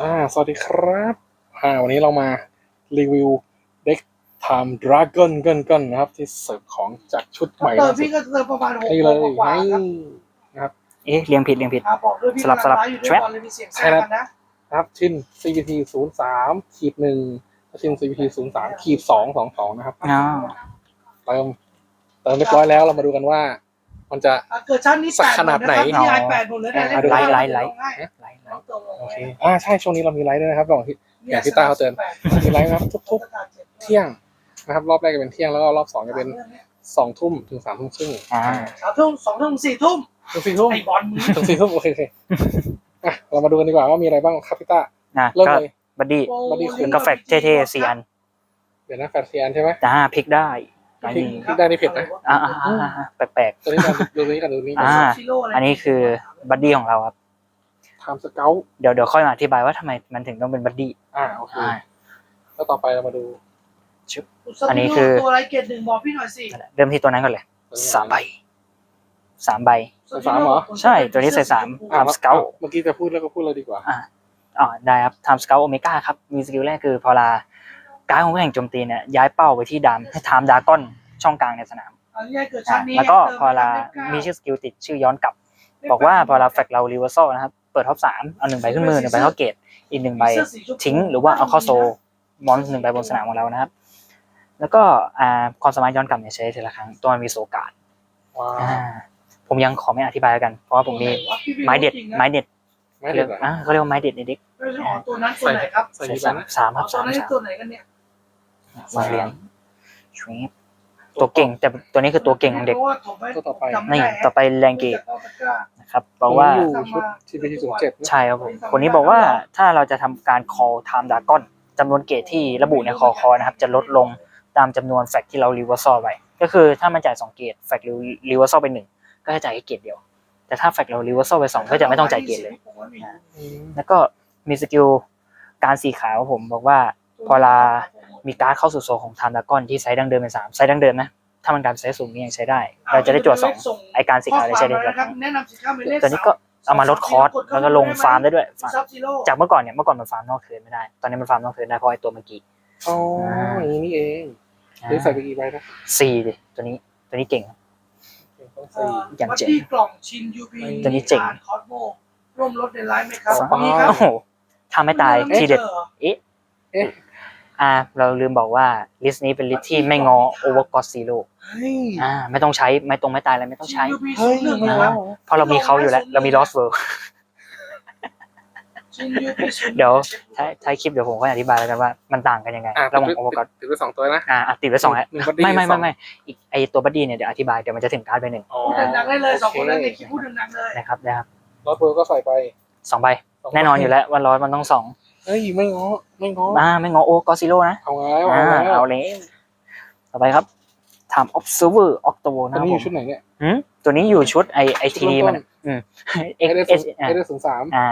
อ่า สวัสดีครับ อ่า วันนี้เรามารีวิวเด็ก Time Dragon เกินเกินนะครับ ที่เสิร์ฟของจากชุดใหม่เติมล่าสุพี่ดก็เติมประมาณหกนี่โมเลงยกว่านี่ๆครับ นะครับเอ๊ะเรียงผิดเรียงผิด อ่าบอกด้วยพี่สลับสลับกำงไฟ์อยู่ด้วย trap ก่อนเลยมีเสียงแทรกกันนะนะครับ ชิน CVT 0 3ขีดหนึ่งชิน CVT 0 3ขีดสองสองสองนะครับ อ๋อเติมเติมเรียบร้อยแล้วเรามาดูกันว่า มันจะ อะเกิดชั้นนี้สักแปดขนาดไหนมนะครับที่ไอแปดหมดเลยนะอ่าดูไลท์ไลท์ไลท์ง่ายไลท์ ไลน้องท์ตัวลงโอเคอ่าใช่ช่วงนี้เรามีไลฟ์ด้วยนะครับระหว่างที่อย่างที่ต้าเขาเตือนมีไลฟ์นะครับทุกๆเที่ยงนะครับ รอบแรกจะเป็นเที่ยงแล้วก็รอบสองจะเป็นสองทุ่มถึงสามทุ่มครึ่งอ่าสามทุ่มสองทุ่มสี่ทุ่มถึงสี่ทุ่มไอบอลมึงถึงสี่ทุ่มโอเคโอเคอะเรามาดูกันดีกว่าว่ามีอะไรบ้างครับพี่ต้านะเริ่มก็เลยบัดดี้บัดดี้คุณกาแฟเท่ๆสี่อันเดี๋ยวนะแฟร์เทียนใช่ไหมจ้าพลิกได้อันพลิกนี้พลิกได้นี่เผ็ดนะอ่าอ่าอ่าอ่าแปลกตัวนี้กันดูนี้กันดูนี้กันอ่าซิโร่ะไรๆอันนี้คือบัดดี้ของเราครับ ทำสเกลเดี๋ยวเดี๋ยวค่อยมาอธิบายว่าทำไมมันถึงต้องเป็นบัดดี้อ่าโอเคอ่าแล้วต่อไปเรามาดู อันนี้คือตัวอะไรเกรดหนึ่งบอกพี่หน่อยสิเริ่มที่ตัวนั้นก่อนเลยตัวนี้สามใบสามใบสามเหรอใช่ตัวนี้ใส่สามอ่าทำ Scout เมื่อกี้จะพูดแล้วก็พูดเลยดีกว่าอ๋อได้ครับทำสเกลโอเมก้าครับมีสกิลแรกคือพอลาการดของผู้แข่งโจมตีเนี่ยย้ายเป้าไปที่ดามให้ไทม์ดากอนช่องกลางในสนามอันนี้เกิดชั้นนี้แล้วก็เติมพอลาเลขเก้มีชื่อสกิลติดชื่อย้อนกลับ บอกว่าพอลาแฟกเรารีเวอร์ซลนะครับ เปิดท็อปสามเอาหนึ่งใบขึ้นมือหนึ่งใบเข้าเกตอีกหนึ่งใบเสื้อสีชมพูทิ้ง หรือว่าเอาเข้าโซลมอนหนึ่งใบบนสนามของเรานะครับ แล้วก็อ่าความสามารถย้อนกลับเนี่ยใช้ได้ทีละครั้งตัวมันมีโซการ์ดว้าอ่าผมยังขอไม่อธิบายแล้วกัน เพราะว่าผมมีไม้เด็ดไม้เด็ดไม่เขาเด็เรียดกเหรออ่าเขาเรียกว่าไม้เด็ดในเด็กไม่ใช่อ๋อตัวนั้นตัวไหนครับใส่ใส่กี่ใบสามนะสามครับตัวสามนั้นสามตัวไหนกันเนี่ยวางเรียงชริป ตัวเก่ง แต่ตัวนี้คือตัวเก่งของเด็ก ตัวต่อไปนี่ต่อไปแรงเกตนะครับบอกว่าอยู่ชุดทีพีศูนย์เจ็ดใช่ครับผมคนนี้บอกว่าถ้าเราจะทำการ call time dragon จำนวนเกตที่ระบุใน call call นะครับ จะลดลงตามจำนวนแฟกที่เรา reversal ไปก็คือถ้ามันจ่ายสองเกตแฟก reversal ไปหนึ่งก็จะจ่ายแค่เกตเดียว แต่ถ้าแฟกเรา reversal ไปสองก็จะไม่ต้องจ่ายเกตเลยแล้วก็มีสกิลการสีขาวครับผมบอกว่าพอลา มีการ์ดเข้าสู่โซนของ time dragon ที่ไซส์ดังเดิมเป็นสามไซส์ดังเดิมนะ ถ้ามันการไซส์สูงนี่ยังใช้ได้ เราจะได้จวดสองไอการสีขาวได้ใช้ได้คครัรับบแนะนำสินค้าหมายเลขตัวนี้ก็เอามาลดคอร์สแล้วก็ลงฟาร์มได้ด้วยฟาร์มซับซีโร่จากเมื่อก่อนเนี่ยเมื่อก่อนมันฟาร์มนอกเทิร์นไม่ได้ ตอนนี้มันฟาร์มนอกเทิร์นได้เพราะไอตัวเมื่อกี้อ๋ออย่างนี้นี่เองนี่ใส่ไปกี่ใบนะสี่ดิตัวนี้ตัวนี้เก่งต้องเอ่สี่ออย่างเจ๋งวัดที่กล่องชินยูพีตัวนี้เจ๋งคอสโมร่วมรถในไลฟ์ไหมครับอ๋อมีครับโอ้โหทำไม่ตายทีเด็ดเอ๊ะเอ๊ะอ่าเราลืมบอกว่าลิสต์นี้เป็นลิสต์ที่ไม่งอโอเวอร์กอซีโร่เฮ้ยอ่าไม่ต้องใช้ไม่ตรงไม่ตายอะไรไม่ต้องใช้ชินเฮ้ยหนึ่งไม่นะคเอารับเพราะเรามีเขาอยู่แล้ว เรามี Lost World ชิน UP เดี๋ยวท้ายท้ายคลิปเดี๋ยวผมค่อยอธิบายแล้วกันว่ามันต่างกันยังไงอะระหว่างโอเวอร์กอติดไปสองตัวนะอ่าอะติดไว้สองแล้วหนึ่ง body ไม่ไม่สอไม่งไม่อีกไอตัวบัดดี้เนี่ยเดี๋ยวอธิบายเดี๋ยวมันจะถึงการ์ดไปหนึ่งอ๋อพูดดังๆได้เลยสองคนนั้นในโคลิปพูดดังๆเลยนะครับนะครับรถเบอร์ก็ใส่ไปสองใบสงใบแน่นอนอยู่แล้ววันร้อยมันต้องสอง เฮ้ยไม่ง้อไม่ง้ออ่าไม่งอโอกอซิโร่นะเอาแล้วอ่าเอาแล้วเอาเลยต่อไปครับ Time Observer Octo อันะนครับนี้อผยู่มชุดไหนเนี่ยหืมตัวนี้อยู่ชุดไอไอชุทีดดีเริ่มต้นมันอะอืมเอ X เด S ศูนย์อ่าเอเดศูนย์สามอ่า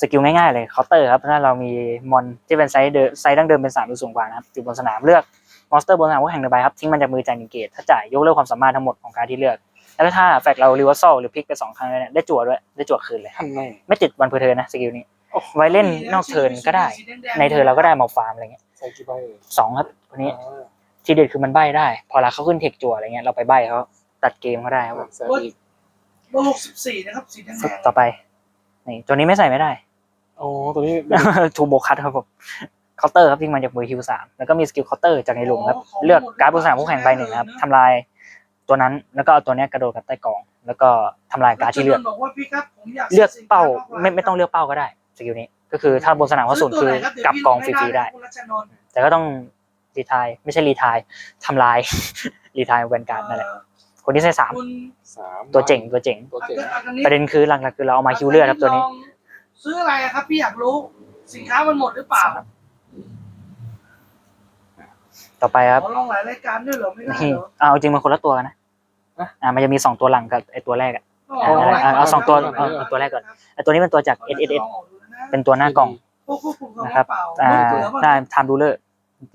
สกิลง่ายๆเลยเคาน์เตอร์ครับถ้าเรามีมอนที่เป็นไซส์เดิมไซส์ดั้งเดิมเป็นสามหรือสูงกว่านะครับอยู่บนสนามเลือกมอนสเตอร์บนสนามผู้แข่งหนึ่งใบครับทิ้งมันจากมือจ่ายหนึ่งเกตถ้าจ่ายยกเลิกความสามารถทั้งหมดของการที่เลือก แล้วก็ถ้าแฟกเรารีเวอร์ซหรือพลิกไปสองครั้งเนี่ยได้จั่วด้วยได้จั่วคืนเลยท่านแม่ไม่ติดวันเพอร์เทิร์นนะสกิลนี้โอ้โห ไว้เล่นนอกเทิร์นก็ได้ ในเทิร์นเราก็ได้มาฟาร์มอะไรเงี้ยใส่กี่ใบเอ่ยสองครับคนนี้ อ่าทีเด็ดคือมันใบ้ได้ พอเราเขาขึ้นเทคจั่วอะไรเงี้ยเราไปใบ้เขาตัดเกมเขาได้ครับผมใส่อีกเบอร์หกสิบสี่นะครับสีแดงฟึบต่อไปนี่ตัวนี้ไม่ใส่ไม่ได้ อ๋อตัวนี้ ทูโบคัตครับผมเคาน์เตอร์ครับที่มาจากมือฮิวสามแล้วก็มีสกิลเคาน์เตอร์จากในหลุมครับเลือกการ์ดบนสนามผู้แข่งใบหนึ่งนะครับทำลายตัวนั้นแล้วก็เอาตัวเนี้ยกระโดดกับใต้กอง แล้วก็ทำลายการ์ดที่เลือก บอกว่าพี่ครับผมอยากเลือกเป้าไม่ไม่ต้องเลือกเป้าก็ได้ สกิลนี้ ก็คือถ้าบนสนามเขาศูนย์คือ กลับกองฟรีๆได้ แต่ก็ต้องรีทายไม่ใช่รีทายทำลาย รีทายแวนการ์ดนั่นแหละคนที่ใส่สามคุณสามตัวเจ๋งตัวเจ๋ง ตัวเจ๋งประเด็นคือหลักๆคือเราเอามาคิวเลือดครับตัวนี้ ซื้ออะไรอะครับ พี่อยากรู้สินค้ามันหมดหรือเปล่า ต่อไปครับขอลองหลายรายการด้วยเหรอไม่ได้นี่เหรอเอาจริงมันคนละตัวกันนะอ่ามันจะมีสองตัวหลังกับไอตัวแรกอะเอาเอาเอาสองตัวเอาเอาตัวแรกก่อนไอตัวนี้เป็นตัวจาก S S S เป็นตัวหน้ากล่องพวกควบคุมกองนะครับเปล่าอ่าเหลือบ้างได้ไทม์ดูเลอร์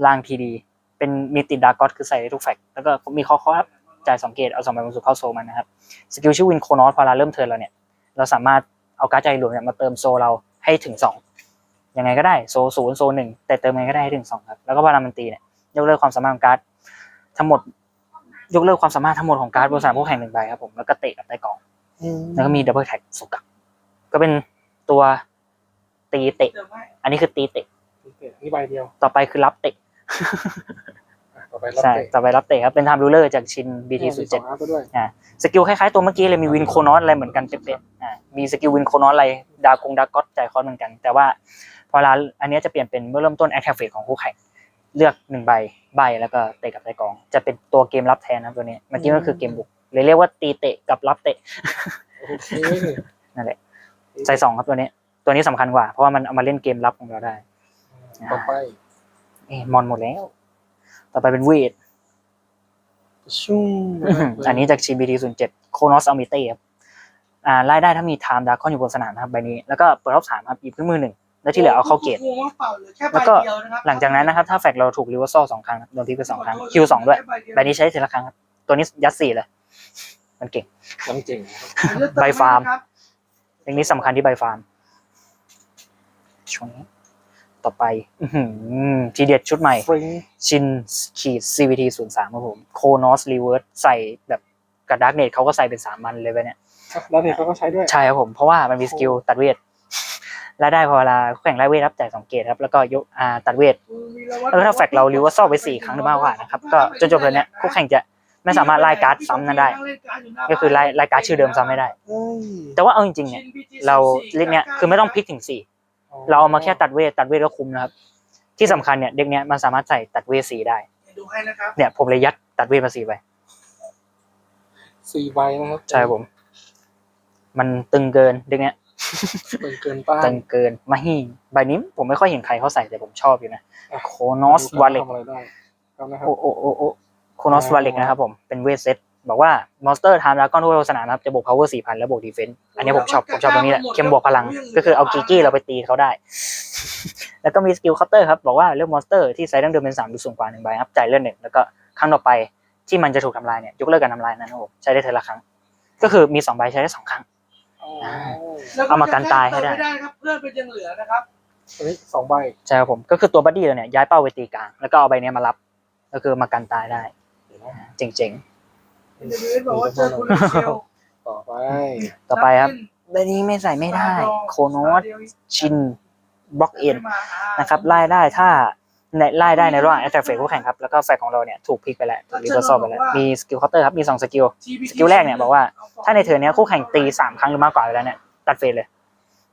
ล่างทีดี เป็นมีติดดาร์กอสคือใส่ได้ทุกแฟกต์แล้วก็มีคอคอครับจ่ายสองเกตเอาสองใบบนสู่เข้าโซมันนะครับสกิลชื่อวินโคนอสพอเราเริ่มเทิร์นเราเนี่ย เราสามารถเอาการ์ดใจหลวมเนี่ยมาเติมโซเราให้ถึงสองยังไงก็ได้โซศูนย์โซหนึ่งแต่เติมยังไงก็ได้ให้ถึงสองครับแล้วก็พารามันตีเนี่ยยกเลิกความสามารถของการ์ดทั้งหมดยกเลิกความสามารถทั้งหมดของการ์ดบนสนามคู่แข่งหนึ่งใบครับผมแล้วก็เตะกับใต้กล่องแล้วก็มีดับเบิลแท็กสุกะก็เป็นตัว ตีเตะเดี๋ยวไม่อันนี้คือตีเตะ นี่ใบเดียว ต่อไปคือรับเตะอะต่อไปรับใช่ เตะต่อไปรับเตะครับ เป็นไทม์รูเลอร์จากชิน BT 0มีสองอาร์ตด้วย7สกิลคล้ายๆตัวเมื่อกี้เลยมีวินโคนอสอะไรเหมือนกันเป๊ะๆอ่ามีสกิลวินโคนอสอะไรดาวกงดากอตจ่ายคอร์สเหมือนกัน แต่ว่าพอเวลาอันเนี้ยจะเปลี่ยนเป็นเมื่อเริ่มต้นแอคทีฟเฟของคู่แข่งเลือกหนึ่งใบใบแล้วก็เตะกับใต้กอง จะเป็นตัวเกมรับแทนนะครับตัวนี้เมื่อกี้ก็คือเกมบุกเลยเรียกว่าตีเตะกับรับเตะโอเคนั่นแหละใจสองครับตัวนี้ ตัวนี้สำคัญกว่า เพราะว่ามันเอามาเล่นเกมรับของเราได้ต่อไปเอ้มอนหมดแล้ว ต่อไปเป็นเวทชุ่มอันนี้จาก GBT 0 7โคโนสอัลมิเต้ครับอ่าไล่ได้ถ้ามีไทม์ดาร์คอนอยู่บนสนามนะครับใบนี้ แล้วก็เปิดรอบสามครับหยิบขึ้นมือหนึ่งแล้วที่เหลือเอาเข้าเกตโอ้โหเปล่าเหลือแค่ใบแล้วก็เดียวนะครับหลังจากนั้นนะครับ ถ้าแฟกเราถูกริเวอร์ซอลสองครั้งครับโดนพิกไปสองครั้งคิวสองด้วยใบนี้ใช้ทีละครั้งครับตัวนี้ยัดสี่เลย มันเก่งน้ำเจ๋งนะครับใบฟาร์มครับเรื่องนี้สำคัญที่ใบฟาร์ม ช่วงนี้ ต่อไปอื้อหือทีเด็ดชุดใหม่ฟริงชินขีด CVT 0 3ครับผมโคโนสรีเวิร์สใส่แบบกับดาร์กเนทเขาก็ใส่เป็นสามมันเลยไปเนี่ยแล้วเนี่ยเขาก็ใช้ด้วย ใช่ครับผม เพราะว่ามันมีสกิลตัดเวทและได้พอเวลาคู่แข่งไล่เวทรับจ่ายสองเกตครับ แล้วก็ยกอ่าตัดเวทแล้วก็ถ้าแฟกเราริวว่าซ่อไปสี่ครั้งหรือมากกว่านะครับ ก็จนจบเลยเนี่ยคู่แข่งจะไม่สามารถไล่การ์ดซ้ำนั้นได้ ก็คือไล่ไล่การ์ดชื่อเดิมซ้ำไม่ได้เอ้ยแต่ว่าเอาจริงๆเนี่ยเราเด็กเนี้ยคือไม่ต้องพลิกถึงสี่ เราเอามาแค่ตัดเวทตัดเวทก็คุ้มนะครับ ที่สำคัญเนี่ยเด็กเนี้ยมันสามารถใส่ตัดเวทสีได้ดูให้นะครับเนี่ยผมเลยยัดตัดเวทมาสีไปสี่ใบนะครับใช่ครับผม มันตึงเกินเด็กเนี้ยเป็นเกินต้านตึงเกินมาฮีใบนี้ผมไม่ค่อยเห็นใครเขาใส่แต่ผมชอบอยู่นะอะโคโนสวาเลกทำอะไรได้ครับนะครับโอโอโอโอโคโนสวาเลกนะครับผมเป็นเวทเซต บอกว่ามอนสเตอร์ไทม์ดากอนทั่วสนามนะครับจะบวก power 4,000แล้วบวกดีเฟน s ์อันนี้ผมชอบผมชอบตรงนี้แหละเข้มบวกพลังก็คือเอากีกี้เราไปตีเขาได้ แล้วก็มีสกิลเคาน์เตอร์ครับบอกว่าเลือกมอนสเตอร์ที่ไซส์ดั้งเดิมเป็น3ดูสูงกว่าหนึ่งใบครับจ่ายเลือดหนึ่งแล้วก็ครั้งต่อไปที่มันจะถูกทำลายเนี่ยยกเลิกการทำลายนั้นครับผมใช้ได้เทอละครั้ง ก็คือมีสองใบใช้ได้สองครั้งอ๋อเอามากันตายให้ได้ไม่ได้ครับเพื่อนเป็นยังเหลือนะครับอันนี้สองใบใช่ครับผมก็คือตัวบัดดี้เราเนี่ยย้ายเป้าไปตีกลางแล้วก็เอาใบเนี้ยมารับ ก็คือมากันตายได้เดี๋ยวนะเจ๋ง อินเดวิดบอกว่าเจอคุณเชลต่อไปต่อไปครับใบนี้ไม่ใส่ไม่ได้ โคโนสชินบล็อกเอ็นนะครับไล่ได้ถ้าในไล่ได้ในระหว่างแอตแทกเฟกคู่แข่งครับ แล้วก็แฟกของเราเนี่ยถูกพลิกไปแล้วถูกรีเวอร์ซอลไปแล้ว มีสกิลเคาน์เตอร์ครับ มีสองสกิล สกิลแรกเนี่ยบอกว่า ถ้าในเทิร์นเนี้ยคู่แข่งตีสามครั้งหรือมากกว่าไปแล้วเนี่ย ตัดเฟสเลย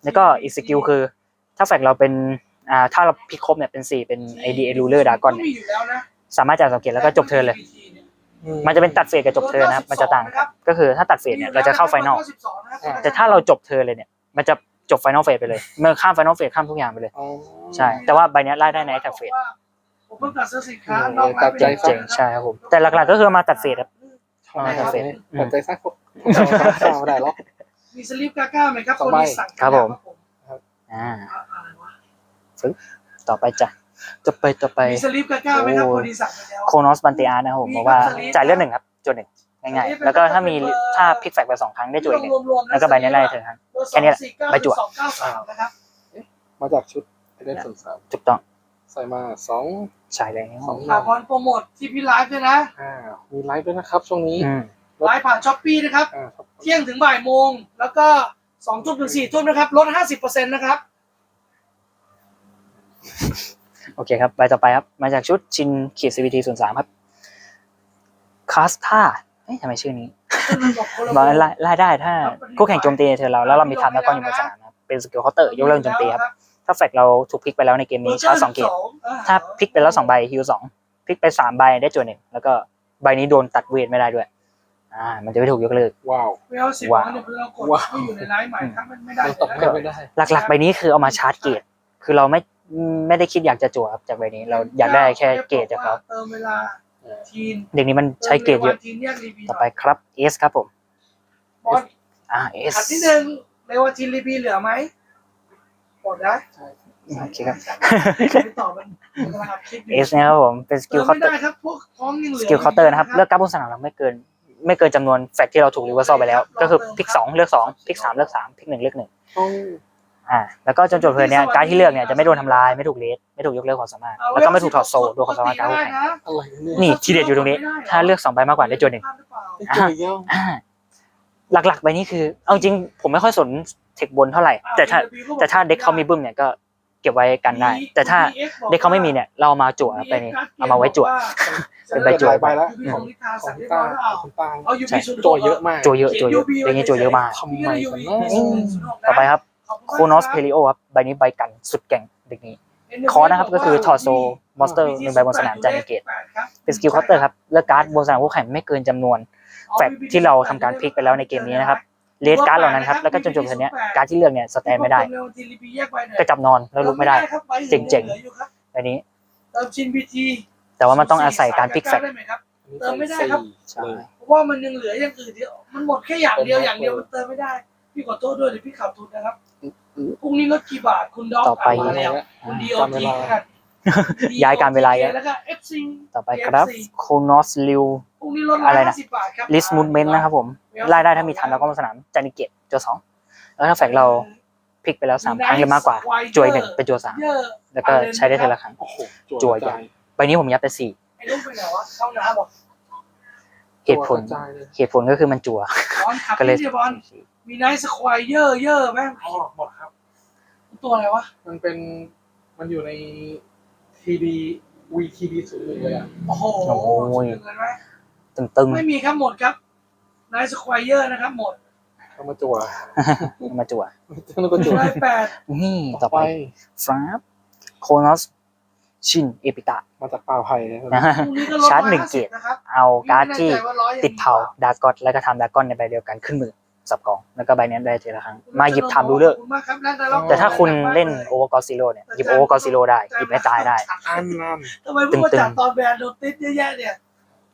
แล้วก็อีกสกิลคือ ถ้าแฟกเราเป็นอ่าถ้าเราพลิกครบเนี่ยเป็นสี่เป็นไอดีเอลูเลอร์ดากอนเนี่ยมีอนสามารถจ่ายสองเกตแล้วก็จบเทิร์นเลย มันจะเป็นตัดเฟสกับจบเทิร์นนะครับ มันจะต่างกันก็คือถ้าตัดเฟสเนี่ยเราจะเข้าไฟนอลแต่ถ้าเราจบเทิร์นเลยเนี่ย มันจะจบไฟนอลเฟสไปเลยเมื่อข้ามไฟนอลเฟสข้ามทุกอย่างไปเลยอ๋อใช่ แต่ว่าใบเนี้ยไล่ได้ในแอตแทกเฟสผมเพิ่งตัดเสื้อสินค้าเออตัดใจเจ๋งๆใช่ครับผมแต่หลักๆก็คือมาตัดเฟสครับชอบนะครับเฟซตัดใจซักพวกข้าวไม่ได้หรอกมีสลิปกาก้าไหมครับสองใบนที่สั่งครับผมครับอ่าอะไรวะต่อไปจ้ะ จะไปต่อไปมีสลิปกาก้าไหมครับโอ้คนที่สั่งไปแล้ว โคโนสบันติอาร์นะครับผมบอกว่าจ่ายเลือดหนึ่งครับจดหนึ่งง่ายๆ แล้วก็ถ้ามีถ้าพลิกแฟกไปสองครั้งได้จดอีกหนึ่งรวมๆนะแล้วก็ใบนี้ไล่เถอะครับ แค่นี้แหละใบจั่ว สองเก้าสามนะครับมาจากชุดเดนส่วนสามถูกต้องใส่มาสองใช่แล้วสองขาพรโปรโมทที่พี่ไลฟ์ด้วยนะ อ่ามีไลฟ์ด้วยนะครับช่วงนี้อืมไลฟ์ผ่านช้อปปี้นะครับ อ่าครับเที่ยงถึงบ่ายโมง แล้วก็สองทุ่มถึงสี่ทุ่มนะครับ ลดห้าสิบเปอร์เซ็นต์นะครับ โอเคครับใบต่อไปครับ มาจากชุดชินขีด CVT ศูนย์สามครับคาสท่าเอ๊ะทำไมชื่อนี้บอกไล่ไล่ได้ถ้าคู่แข่งโจมตีในเธอเราแล้วเรามีทำแล้วก็อยู่บนสนามนะครับเป็นสกิลเคาน์เตอร์ยกเลิกโจมตีครับถ้าแฟกเราถูกพลิกไปแล้วในเกมนี้ชาร์จสองเกตถ้าพลิกไปแล้วสองใบฮิวสองพลิกไปสามใบได้จวนหนึ่งแล้วก็ใบนี้โดนตัดเวทไม่ได้ด้วยอ่า มันจะไม่ถูกยกเลิก ว้าวไม่เอาสิบว้าววันเนี่ยเพื่อเรากดว้าวไม่อยู่ในไลฟ์ใหม่ครับมันไม่ได้มันตกนะไม่ไม่ได้หลักๆใบนี้คือเอามาชาร์จเกตคือเราไม่ ไม่ได้คิดอยากจะจั่วครับจากใบนี้ เราอยากได้แค่เกตจากเขาเติมเวลาทีนเด็กนี้มันใช้เกตเยอะทีนแยกรีพีต่อไปครับเอสครับผมบอสอ่าเอสขัดนิดนึงเลวาทีนรีพีเหลือไหมกดได้โอเคครับไม่ตอบมันกำลังอัดคลิปอยู่เอสนะครับผมเป็นสเติกิลมเคาไม่น์เตอได้ร์ครับพวกท้องยังเหลืสอกิลเคาน์เตอร์นะครับเลือกการ์ดบนสนามเราไม่เกิน ไม่เกินจำนวนแฟกที่เราถูกรีเวอร์ซอลไปแล้ว ก็คือพลิกสองเลือกสองพลิกสามเลือกสามพลิกหนึ่งเลือกหนึ่งต้ องออ่าแล้วก็จนจบเพลินเนี้ยการดที่เลือกเนี่ยจะไม่โดนทำลายไม่ถูกเลสไม่ถูกยกเลิกความสามารถแล้วก็ไม่ถูกถอดโซ่โดนความสามารถการดคู่แข่งอะไรเนี่ยนี่ทีเด็ดอยู่ตรงนี้ ถ้าเลือกสองใบมากกว่าได้จวนหนึ่งไม่เจออีกแล้วอ่าหลักๆใบนี้คือเอาจริงผมไม่ค่อยสนเทคบนเท่าไหร่ แต่ถ้าแต่ถ้าเด็กเขามีบึ้มเนี่ยก็เก็บไว้กันได้ แต่ถ้าเด็กเขาไม่มีเนี่ยเราเอามาจั่วไปนี้เอามาไว้จั่ว เป็นใบจั่วไปแล้วขขอองงลิทาขอสั่งงพี่เรียบตาร้อยแล้วเอาคุณตาเอายูใช่บีศูนย์โจเยอะมากจั่วเยอะจั่วเยอะอย่างนี้จั่วเยอะมาก ทำไมกันนะ ต่อไปครับ โคโนสเพลิโอครับใบนี้ใบกันสุดแกร่งเด็กนี้ คอร์สนะครับก็คือถอดโซ่มอนสเตอร์หนึ่งใบบนสนามจ่ายหนึ่งเกต เป็นสกิลเคาน์เตอร์ครับเลือกการ์ดบนสนามคู่แข่งไม่เกินจำนวนแฟกต์ที่เราทำการพลิกไปแล้วในเกมนี้นะครับเลสการ์ดเหล่านั้นครับแล้วก็จนจบเทิร์นเนี้ยการ์ดที่เลือกเนี่ยสแตนไม่ได้ก็จับนอนแล้วลุกไม่ได้ เจ๋งใบนี้เติมชินบีทีแต่ว่ามันต้องอาศัยการพลิกแฟกต์ได้ไหมครับเติมไม่ได้ครับใช่เพราะว่ามันยังเหลืออย่างอื่นที่มันหมดแค่อย่างเดียวอย่างเดียวมันเติมไม่ได้พี่ขอโทษด้วยเดี๋ยวพี่ขับทุนนะครับ พรุ่งนี้ลดกี่บาทคุณด็อกต่อไปานมาแล้วคุณดีโอทีกันย้ายการเวลาเยอะแล้วก็เอฟซีต่อไปครับโคโนสลิวพรุ่งนี้ลดอะไรนะสิบบาทครับลิสมู v เมนต์นะครับผมไล่ได้ถ้ามีทันแล้วก็มาสนามจานิเกตจัวสองแล้วถ้าแฟกต์เราพลิกไปแล้วสามครั้งหรือมากกว่าจวยหนึ่งเป็นจัวสามเยอะแล้วก็ใช้ได้เทอละครั้งโอ้โหจั่วใหญ่ใบนี้ผมยัดไปสี่ไอ้ลูกไปไหนวะเข้าน้ำบอกเหตุผลกระจายเลยเหตุผลก็คือมันจั่วบอลขับก็เลยนี่บอลมีไนท์สควายเยอะเยอะไหมอ๋อหมดครับ ตัวอะไรวะ มันเป็นมันอยู่ในทีดีวีทีดีศูนย์เลยอะ โอ้โหโอ้ย สุดเงินไหมตึงไม่มีครับหมดครับไนท์สควายเยอะนะครับ หมดเข้ามาจั่วๆมาจั่วแล้วก็จั่วได้แปดนี่ต่อไปฟราฟโคโนสชินเอปิตะมาจากป่าไผ่นะครับนะฮะพรุ่งนี้ก็ลดชาร์จหนึ่งเกต150นะครับเอาการ์ดที่ไม่แน่ใจว่าร้อยยังติดเผาดากอนแล้วก็ทำดากอนในใบเดียวกันขึ้นมือ สับกอง แล้วก็ใบนี้ได้ทีละครั้ง มาหยิบทำดูเลอร์ขบคุณมากครับแล้วเราแต่ถ้าคุณเล่นโอเวอร์กอซิโลเนี่ยหยิบโอเวอร์กอซิโลได้หยิบไม่ตายได้อันนั้นทำไมพูดว่าจัดตอนแบรนด์โดนติดเยอะแยะเนี่ย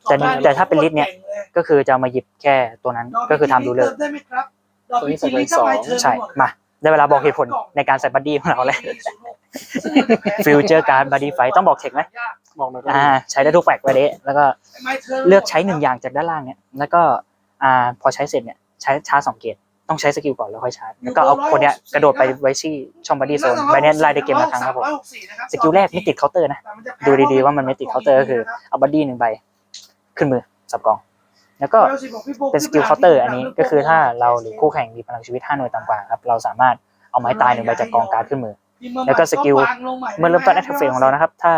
แต่แต่ถ้าเป็นลิสต์เนี่ยก็คือจะเอามาหยิบแค่ตัวนั้นก็คือทำดูเลอร์ได้ไหมครับดอกพิจิลิสทำไมเธอใช่มาได้เวลาบอกเหตุผลในการใส่บัดดี้ของเราแล้วฟิวเจอร์การ์ดบัดดี้ไฟต้องบอกเทคไหมบอกหน่อยก็อ่าใช้ได้ทุกแฟกต์ไว้เด้แล้วก็เลือกใช้หนึ่งอย่างจากด้านล่างเนี่ยแล้วก็อ่าพอใช้เสร็จเนี่ย ใช้ชาร์จสองเกตต้องใช้สกิลก่อนแล้วค่อยชาร์จแล้วก็เอาคนเนี้ยกระโดดไปไว้ที่ช่องบัดดี้โซนใบเนี้ยไล่ได้เกมละครั้งครับผมสกิลแรกไม่ติดเคาน์เตอร์นะดูดีๆว่ามันไม่ติดเคาน์เตอร์ก็คือเอาบัดดี้หนึ่งใบขึ้นมือสับกอง แล้วก็เป็นสกิลเคาน์เตอร์อันนี้ก็คือถ้าเราหรือคู่แข่งมีพลังชีวิตห้าหน่วยต่ำกว่าครับเราสามารถเอาไม้ตายหนึ่งใบจากกองการ์ดขึ้นมือ แล้วก็สกิลเมื่อเริ่มต้นแอคทีฟเฟของเรานะครับ ถ้า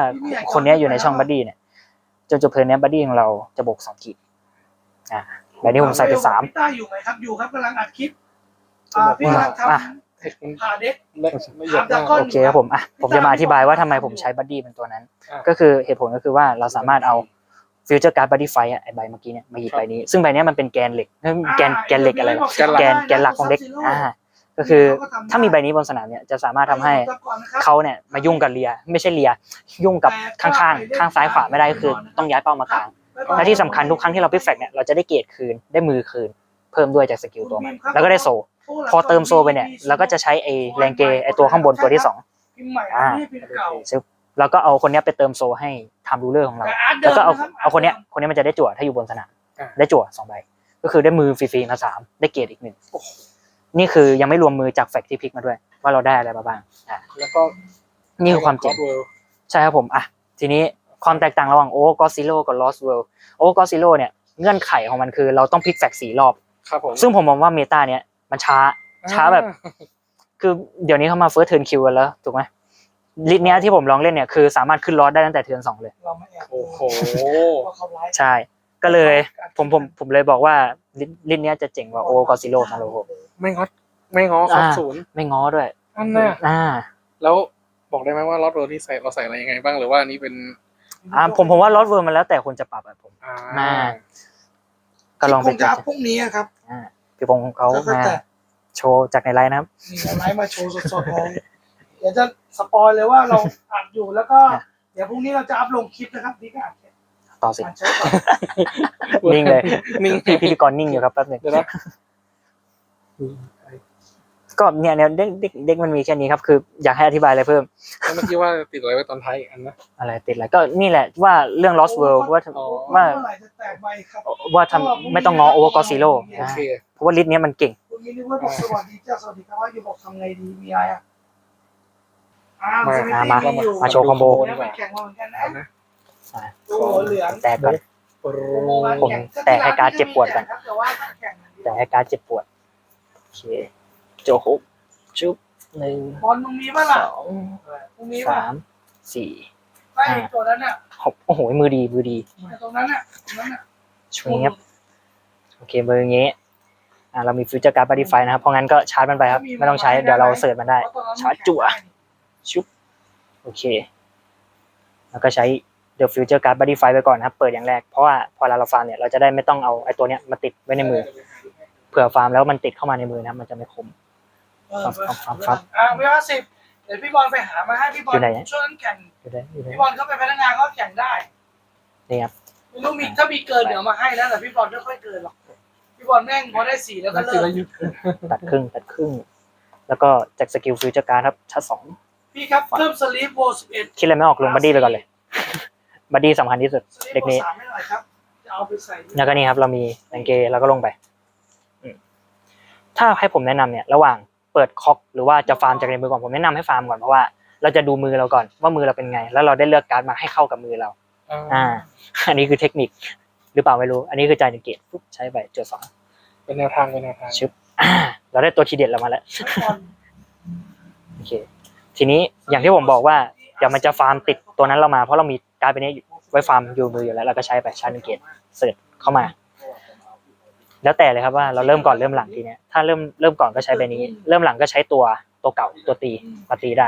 คนเนี้ยอยู่ในช่องบัดดี้เนี่ยจนจบเพลินเนี้ยบัดดี้ของเราจะบวกสองขีดอ่า ใบนี้ผมใส่ไปสามพี่ต้าอยู่ไหมครับ อยู่ครับกำลังอัดคลิปอ่าพี่กำลังทอะเทคมันำผ่าเด็กเล็กไม่เยอะมากโอเคครับผมอะผมจะมาอธิบายว่าทำไมผมใช้บัดดี้เป็นตัวนั้นอะก็คือเหตุผลก็คือว่าเราสามารถเอาฟิวเจอร์การ์ดบัดดี้ไฟอะไอใบเมื่อกี้เนี่ยมาหยิบใบนี้ ซึ่งใบเนี้ยมันเป็นแกนเหล็กเอ้ยแกนแกนเหล็กอะไรวะแกนแกนหลักของเด็กอ่าก็คือถ้ามีใบนี้บนสนามเนี่ยจะสามารถทำให้เขาเนี่ยมายุ่งกับเลีย ไม่ใช่เลีย ยุ่งกับข้างๆ ข้างซ้ายขวาไม่ได้ก็คือต้องย้ายเป้ามากลาง และที่สำคัญทุกครั้งที่เราพิกแฟกเนี่ยเราจะได้เกรดคืนได้มือคืน เพิ่มด้วยจากสกิลตัวมัน แล้วก็ได้โซ พอเติมโซไปเนี่ยเราก็จะใช้ไอแรงเกไอตัวข้างบนตัวที่สองพิมพ์ใหม่อ่าไม่ใช่พิมพ์เก่าซึ่งเราก็เอาคนเนี้ยไปเติมโซให้ทำรูเลอร์ของเราแต่อาร์ตดิแล้วก็เอาะรับเอาคนเนี้ยคนเนี้ยมันจะได้จั่วถ้าอยู่บนสนามอะได้จั่วสองใบก็คือได้มือฟรีๆมาสามได้เกรดอีกหนึ่งนี่คือยังไม่รวมมือจากแฟกที่พลิกมาด้วย ว่าเราได้อะไรมาบ้างอะแล้วก็นี่คือความเจ๋งเวิลด์ใช่ครับผมอะทีนี้ ความแตกต่างระหว่างโอ้กอซิโลกับลอสเวิลด์โอ้กอซิโลเนี่ยเงื่อนไขของมันคือเราต้องพลิกแฟกสี่รอบ ครับผมซึ่งผมมองว่าเมตาเนี่ยมันช้าช้าแบบ คือเดี๋ยวนี้เขามาเฟิร์สเทิร์นคิวกันแล้วถูกไหมลิสต์เนี้ยที่ผมลองเล่นเนี่ยคือสามารถขึ้นลอสได้ตั้งแต่เทิร์นสองเลย เราไม่แอบโอ้โหว่าเขาไลฟ์ใช่ ก็เลยผมผมผมเลยบอกว่าลิสต์ลิสต์เนี้ยจะเจ๋งกว่าโอกอซิโลสำหรับผมไม่งอไม่งอครับอ่าศูนย์ไม่ง้อด้วยอันน่ะอ่า แล้วบอกได้ไหมว่าล็อตเวิลด์ที่ใส่เราใส่อะไรยังไงบ้างหรือว่าอันนี้เป็น อ่าผมผมว่าลอสเวิร์มันแล้วแต่คนจะปรับอะผมอ่ามา ก็ลองคไปงจะอัพพรุ่งนี้อะครับอ่าพี่พงศ์เขาแล้วก็มาแต่โชว์จากในไลน์นะครับ มีไลฟ์มาโชว์สดๆเลยเดี๋ยวจะสปอยเลยว่าเราอัดอยู่แล้วก็อะเดี๋ยวพรุ่งนี้เราจะอัพลงคลิปนะครับนี่ก็อัดแค่ต่อสิ อัดใช้ก่อนนิ่งเลยนิ่ง พี่พิธีกรนิ่งอยู่ครับแป๊บหนึงเดี๋ยวนะ ก็เนี่ยเนี่ยเด็กเด็กเด็กมันมีแค่นี้ครับ คืออยากให้อธิบายอะไรเพิ่ม แล้วเมื่อกี้ว่าติดอะไรไว้ตอนท้ายอีกอันนะ อะไรติดอะไรก็นี่แหละว่าเรื่อง Lost World ว่าอ๋อ ว่าเมื่อไหร่จะแตกใบครับว่าทำไม่ต้องง้อโอเวอร์กอซิโลโอเค เพราะว่าลิสต์เนี้ยมันเก่ง คุณมินิเวิร์ดบอกสวัสดีจ้าสวัสดีครับว่าอยู่บอกทำไงดีมีอะไรอะอ่ามา สวิตอ่าตี้มาอยู่มาโชว์คอมโบ แล้วไปแข่งมาเหมือนกันนะนะอ่าโอ้โหเหลืองแตกก่อนผมแตะให้การ์ดเจ็บปวดก่อน แต่ว่าถ้าแข่งอย่างเดียวแต่ให้การดเจ็บปวดโอเคโจฮุบชุบหนึ่งบอลมึงมีป่ะล่ะสองมึงมีป่ะสามสี่ไอ้ตัวนั้นน่ะหกโอ้โหมือดีมือดีแต่ตรงนั้นน่ะตรงนั้นน่ะช่วยครับโอเคมืออย่างงี้อ่าเรามีฟิวเจอร์การ์ดบัดดี้ไฟนะครับเพราะงั้นก็ชาร์จมันไปครับ ไม่ต้องใช้เดี๋ยวเราเสิร์ชมันได้เพระตรงนั้นชาร์จจั่วชุบโอเค แล้วก็ใช้ The Future Card Body Fight ไปก่อนนะครับ เปิดอย่างแรก เพราะว่าพอเราฟาร์มเนี่ย เราจะได้ไม่ต้องเอาไอ้ตัวเนี้ยมาติดไว้ในมือ เผื่อฟาร์มแล้วมันติดเข้ามาในมือนะครับ มันจะไม่คม เออครับครับครับอ่าไม่ว่าสิบเดี๋ยวพี่บอลไปหามาให้พี่บอลอยู่ไหนเนี่ยช่วยกันแข่งอยู่ได้อยู่ได้พี่บอลเขาเป็นพนักงานเขาแข่งได้นี่ครับ ไม่รู้มีถ้ามีเกินเดี๋ยวมาให้นะแต่พี่บอลไม่ค่อยเกินหรอกพี่บอลแม่งพอได้สี่แล้วก็นักเลิกีกฬายุทธตัดครึ่งตัดครึ่ง แล้วก็จากสกิลฟิวเจอร์การ์ดครับชั้นสองพี่ครับเพิ่มสลีปโบสิบเอ็ดคิดอะไรไม่ออกลงบัดดี้ไปก่อนเลยบัดดี้สำคัญที่สุดสลีปเด็กโบนี้สามให้หน่อยครับจะเอาไปใส่แล้วก็นี่ครับ เรามีแองเกแล้วก็ลงไปอืมถ้าให้ผมแนะนำเนี่ย ระหว่าง เปิดคอกหรือว่าจะฟาร์มจากในมือก่อนผมแนะนำให้ฟาร์มก่อนเพราะว่าเราจะดูมือเราก่อนว่ามือเราเป็นไง แล้วเราได้เลือกการ์ดมาให้เข้ากับมือเราอ่า อันนี้คือเทคนิคหรือเปล่าไม่รู้ อันนี้คือจ่ายหนึ่งเกตปุ๊บใช้ไปจุดสองเป็นแนวทางเป็นแนวทางชึบอ่าเราได้ตัวทีเด็ดเรามาแล้วบอลโอเคทีนี้อย่างที่ผมบอกว่าเดี๋ยวมันจะฟาร์มติดตัวนั้นเรามาเพราะเรามีการ์ดเป็นนี้ไว้ฟาร์มอยู่มืออยู่แล้วเราก็ใช้ไปชาร์จหนึ่งเกตเสิร์ชเข้ามา แล้วแต่เลยครับว่าเราเริ่มก่อนเริ่มหลังทีเนี้ยถ้าเริ่มเริ่มก่อนก็ใช้ใบนี้ เริ่มหลังก็ใช้ตัวตัวเก่าตัวตีมาตีได้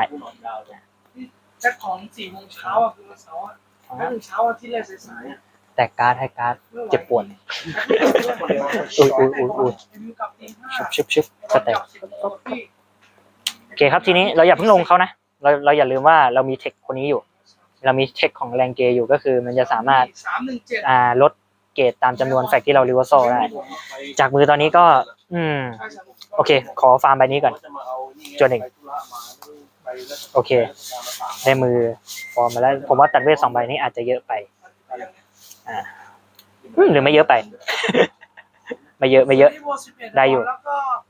แจ็คของสี่โมงเช้าอะคือวันเสาร์อะถ้าถึงเช้าอาทิตย์แรกสายๆอะแต่การ์ดให้การ์ดไม่ไหวเจ็บปวดอุ้ยอุ้ยอุ้ยอุ้ยมีกับตีห้าชุบชุบชุบสเต็ปสิบโมงพี่โอเคครับทีนี้เราอย่าเพิ่งลงเขานะเราเราอย่าลืมว่าเรามีเทคคนนี้อยู่ เรามีเทคของแรงเกอยู่ก็คือมันจะสามารถสามหนึ่งเจ็ดอ่าลด เกรดตามจำนวนแฟกที่เรารีเวอร์ซได้ จากมือตอนนี้ก็ อืม โอเค ขอฟาร์มใบนี้ก่อนจนหนึ่ง โอเค ได้มือฟอร์มมาแล้ว ผมว่าตัดเวทสองใบนี้อาจจะเยอะไป อ่าหรือไม่เยอะไป ไม่เยอะไม่เยอะ ได้อยู่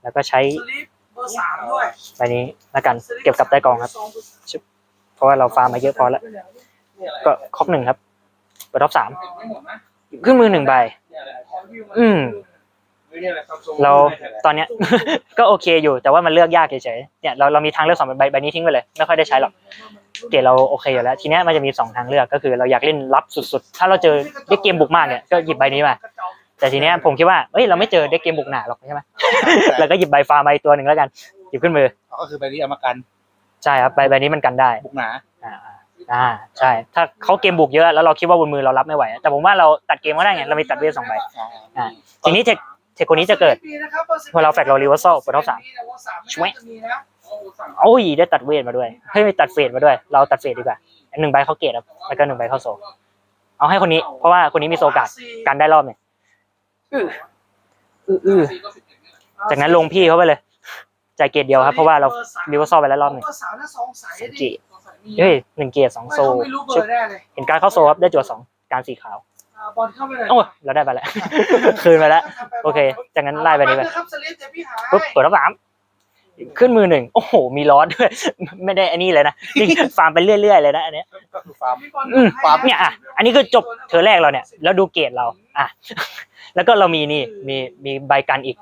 แล้วก็ใช้ใบนี้แล้วกัน เก็บกลับใต้กองครับ เพราะว่าเราฟาร์มมาเยอะพอแล้ว ก็ครบหนึ่งครับเปิดท็อปสาม ขึ้นมือหนึ่งใบ อืม เราตอนเนี้ย ก็โอเคอยู่ แต่ว่ามันเลือกยากเฉยๆ เนี่ยเราเรามีทางเลือกสองใบใบนี้ทิ้งไปเลย ไม่ค่อยได้ใช้หรอก เกรดเราโอเคอยู่แล้ว ทีเนี้ยมันจะมีสองทางเลือกก็คือ เราอยากเล่นรับสุดๆ ถ้าเราเจอเด็กเกมบุกมากเนี่ยก็หยิบใบนี้มา แต่ทีเนี้ยผมคิดว่า เอ้ยเราไม่เจอเด็กเกมบุกหนาหรอกใช่ไหมเราก็หยิบใบฟาร์มใบตัวหนึ่งแล้วกัน หยิบขึ้นมือ ก็คือใบนี้เอามากัน ใช่ครับ ใบใบนี้มันกันได้ บุกหนา อ่า อ่าใช่ ถ้าเขาเกมบุกเยอะแล้วเราคิดว่าบนมือเรารับไม่ไหว แต่ผมว่าเราตัดเกมก็ได้ไงเรามีตัดเวทสองใบอ่าทีนี้เทคเทคคนนี้จะเกิดพอเราแฟกเรา reversal เปิดท็อปสามช่วยโอ้ยได้ตัดเวทมาด้วยเฮ้ยไม่ตัดเฟดมาด้วย เราตัดเฟดดีกว่าหนึ่งใบเข้าเกตครับแล้วก็หนึ่งใบเข้าโซเอาให้คนนี้ เพราะว่าคนนี้มีโซกาดกันได้รอบเนี่ยอื้ออื้ออื้อจากนั้นลงพี่เขาไปเลยจ่ายเกตเดียวครับ เพราะว่าเรารีเวอร์ซอลไปแล้วรอบหนึ่งเบอร์สามน่าสองสายสองดิเกต เฮ้ยหนึ่งเกตสองโซไม่รู้เบอชุบร์แน่เลยเห็นการเข้าโซครับได้จั่วสองการสีขาวอ่าบอลเข้าไปเลยโอ้ยเราได้ไปแล้ว คืนไปแล้ว โอเคจากนั้นไล่ไปนี้ไปครับสลิปเดี๋ยวพี่หาปุ๊บเปิดรับสามขึ้นมือหนึ่งโอ้โห มีล้อด้วย ไม่ได้อันนี้เลยนะนี่ฟาร์มไปเรื่อยๆเลยนะอันเนี้ยก็คือฟาร์มอืมเนี่ยอะอันนี้คือจบเธอแรกเราเนี่ย แล้วดูเกรดเรา อะ แล้วก็เรามีนี่มีมีใบกันอีก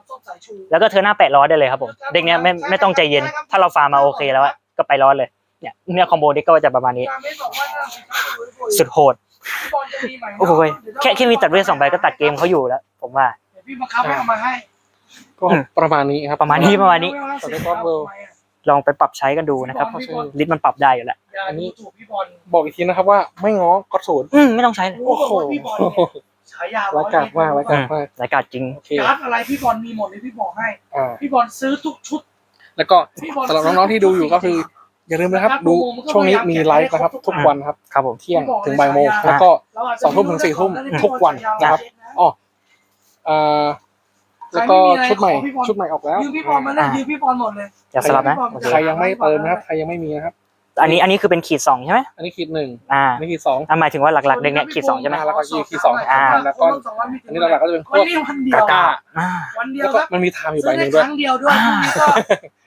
แล้วก็เธอหน้าแปดร้อยได้เลยครับผม เด็กเนี้ยไม่ไม่ต้องใจเย็น ถ้าเราฟาร์มมาโอเคแล้วอะก็ไปร้อนเลย เนี่ยเนี่ยคอมโบเด็กก็จะประมาณนี้ สุดโหดโอ้โหยแค่แค่มีตัดเวทสองใบก็ตัดเกมเขาอยู่แล้ว ผมว่าพี่บังคับให้เอามาให้ก็ประมาณนี้ครับประมาณนี้ประมาณนี้ลองไปปรับใช้กันดูนะครับลิสต์มันปรับได้อยู่แล้วอันนี้ถูกพี่บอลบอกอีกทีนะครับว่าไม่ง้อกดศูนย์อืมไม่ต้องใช้เลยโอ้โหพี่บอลฉายาร้ายกาจมากร้ายกาจมากรายการจริงโอเคการ์ดอะไรพี่บอลมีหมดเลยพี่บอกให้อ่าพี่บอลซื้อทุกชุด แล้วก็พี่บอลสำหรับน้องๆที่ดูอยู่ก็คือ อย่าลืมนะครับ ดูช่วงนี้มีไลฟ์นะครับ ทุกวันครับครับผมเที่ยงถึงบ่ายโมงแล้วก็สองทุ่มถึงสี่ทุ่มทุกวันนะครับอ๋อเอ่อแล้วก็ชุดใหม่ชุดใหม่ออกแล้วยืมพี่บอลมาเลยยืมพี่บอลหมดเลยอย่าสลับนะโอเคใครยังไม่เติมนะครับใครยังไม่มีนะครับ อันนี้อันนี้คือเป็นขีดสองใช่ไหมอันนี้ขีดหนึ่งอ่าอันนี้ขีดสองอ่าหมายถึงว่าหลักๆเด็กเนี่ยขีดสองใช่ไหมแล้วก็ขีดสองอ่า แล้วก็อันนี้หลักๆก็จะเป็นพวันวกนี้วันเดียวกาก้าอ่าวันเดียแล้ววก็ครับมันมีไทม์อยู่ใบซื้อหได้นึ่งด้วยครั้งเดียวด้วยพรุ่งนี้ก็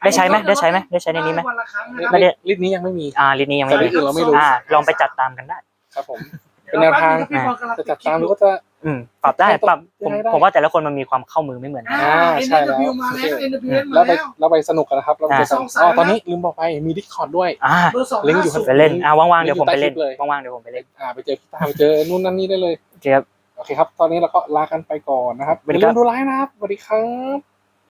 ได้ใช้ไหมได้ใช้ไหมได้ใช้ในนี้ไหม วันละครั้งนะคไม่รับได้ ลิสต์นี้ยังไม่มี อ่าลิสต์นี้ยังไม่แต่ลิมีสต์อื่นเราไม่รู้ อ่าลองไปจัดตามกันได้ ครับผม เป็นแนวทาง พี่บอลกำลังจะจัดตามหรือก็จะ อืมปรับได้ปรับผมได้ได้ผมว่าแต่ละคนมันมีความเข้ามือไม่เหมือนกัน อ่าใช่ใช่แล้แล้ววมาแล้ว NW แล้มาวไปแล้วเราไปสนุกกันนะครับเราไปเจอกันอ่าอ๋อตอนนี้ลืมบอกไปมีดิสคอร์ดด้วย อ่าเบอร์สองลิงก์อยู่ห้าศูนไปเล่นอ่าว่างๆเดี๋ยวผมไปเล่นอยู่ใต้คลิปเลยว่างๆเดี๋ยวผมไปเล่นอ่าไปเจอพี่ตาไปเจอนู่นนั่นนี่ได้เลย โอเคครับ โอเคครับ ตอนนี้เราก็ลากันไปก่อนนะครับสวัสอดีย่าคลืรับมดูไลฟ์นะครับสวัสดีครับ